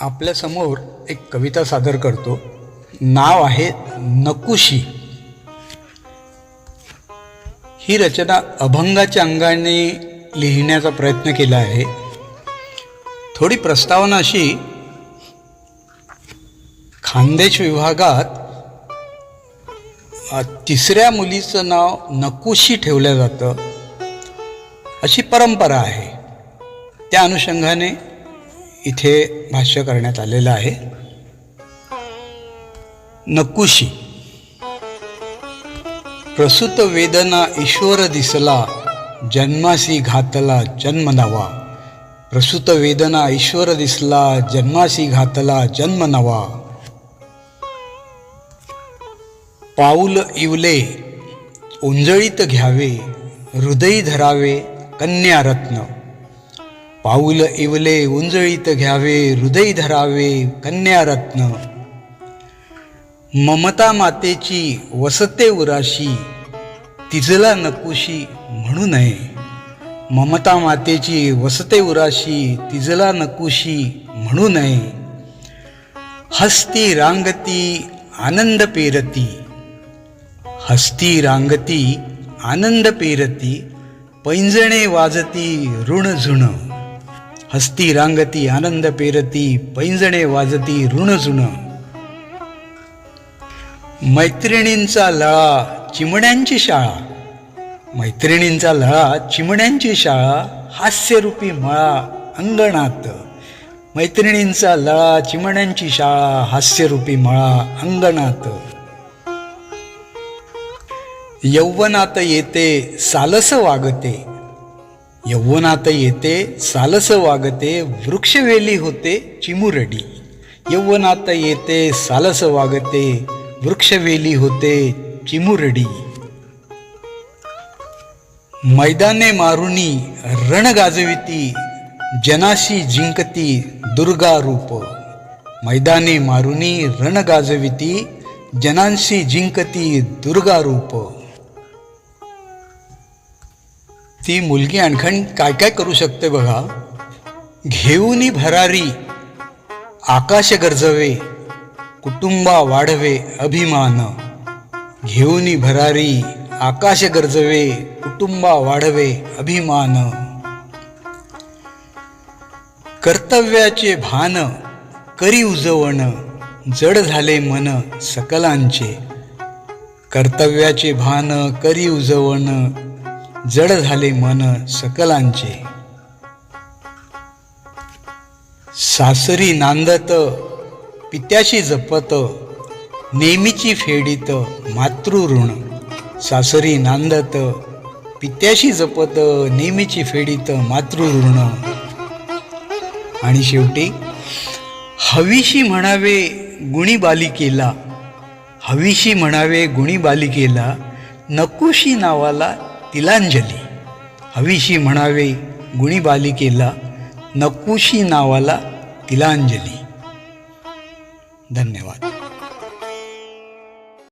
आपल्यासमोर एक कविता सादर करतो. नाव आहे नकुशी. ही रचना अभंगाच्या अंगाने लिहिण्याचा प्रयत्न केला आहे. थोडी प्रस्तावना अशी खानदेश विभागात तिसऱ्या मुलीचं नाव नकुशी ठेवलं जातं. अशी परंपरा आहे. त्या अनुषंगाने इथे भाष्य करण्यात आलेलं आहे. नकुशी. प्रसूत वेदना ईश्वर दिसला जन्मासी घातला जन्म नवा प्रसूत वेदना ईश्वर दिसला जन्मासी घातला जन्म नवा पाऊल इवले उंजळीत घ्यावे हृदयी धरावे कन्या रत्न पाऊल इवले उंजळीत घ्यावे हृदयी धरावे कन्या रत्न ममता मातेची वसते उराशी तिजला नकोशी म्हणू नये. ममता मातेची वसते उराशी तिजला नकोशी म्हणू नये. हस्ती रांगती आनंद पेरती. हस्ती रांगती आनंद पेरती. पैंजणे वाजती ऋण झुण. हस्ती रांगती आनंद पेरती पैंजणे वाजती ऋण मैत्रिणींचा लळा चिमण्यांची शाळा. मैत्रिणींचा लळा चिमण्यांची शाळा हास्यरूपी मळा अंगणात. मैत्रिणींचा लळा चिमण्यांची शाळा हास्यरूपी मळा अंगणात. यौवनात येते सालस वागते. यौवनात येते सालस वागते वृक्षवेली होते चिमुरडी. यौवनात येते सालस वागते वृक्षवेली होते चिमुरडी. मैदाने मारुनी रण गाजविती जनाशी जिंकती दुर्गा रूप. मैदाने मारुनी रण गाजविती जनांशी जिंकती दुर्गा रूप. ती मुलगी आणखीन काय काय करू शकते बघा. घेऊनी भरारी आकाश गरजवे कुटुंबा वाढवे अभिमान. घेऊनी भरारी आकाश गरजवे कुटुंबा वाढवे अभिमान. कर्तव्याचे भान करी उजवण जड झाले मन सकलांचे. कर्तव्याचे भान करी उजवण जड झाले मन सकलांचे. सासरी नांदत पित्याशी जपत नेहमीची फेडीत मातृऋण. सासरी नांदत पित्याशी जपत नेहमीची फेडीत मातृऋण. आणि शेवटी हवीशी म्हणावे गुणी बालिकेला हवीशी म्हणावे गुणी बालिकेला नकुशी नावाला तिलांजली हवीशी म्हणावे गुणी बालिकेला नकुशी नावाला तिलांजली. धन्यवाद.